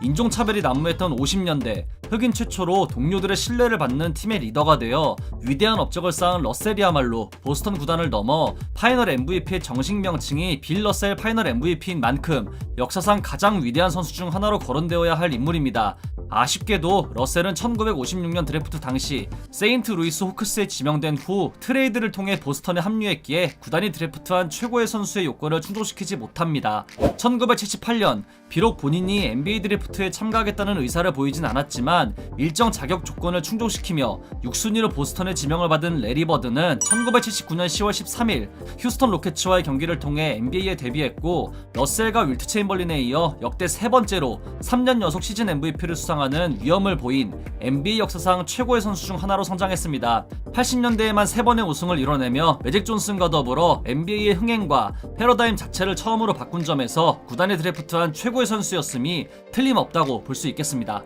인종차별이 난무했던 50년대 흑인 최초로 동료들의 신뢰를 받는 팀의 리더가 되어 위대한 업적을 쌓은 러셀이야말로 보스턴 구단을 넘어 파이널 MVP의 정식 명칭이 빌 러셀 파이널 MVP인 만큼 역사상 가장 위대한 선수 중 하나로 거론되어야 할 인물입니다. 아쉽게도 러셀은 1956년 드래프트 당시 세인트 루이스 호크스에 지명된 후 트레이드를 통해 보스턴에 합류했기에 구단이 드래프트한 최고의 선수의 요건을 충족시키지 못합니다. 1978년 비록 본인이 NBA 드래프트에 참가하겠다는 의사를 보이진 않았지만 일정 자격 조건을 충족시키며 6순위로 보스턴에 지명을 받은 레리 버드는 1979년 10월 13일 휴스턴 로켓츠와의 경기를 통해 NBA에 데뷔했고 러셀과 윌트 체인벌린에 이어 역대 세 번째로 3년 연속 시즌 MVP를 수상 하는 위험을 보인 NBA 역사상 최고의 선수 중 하나로 성장했습니다. 80년대에만 세 번의 우승을 이뤄내며 매직 존슨과 더불어 NBA의 흥행과 패러다임 자체를 처음으로 바꾼 점에서 구단에 드래프트한 최고의 선수였음이 틀림없다고 볼 수 있겠습니다.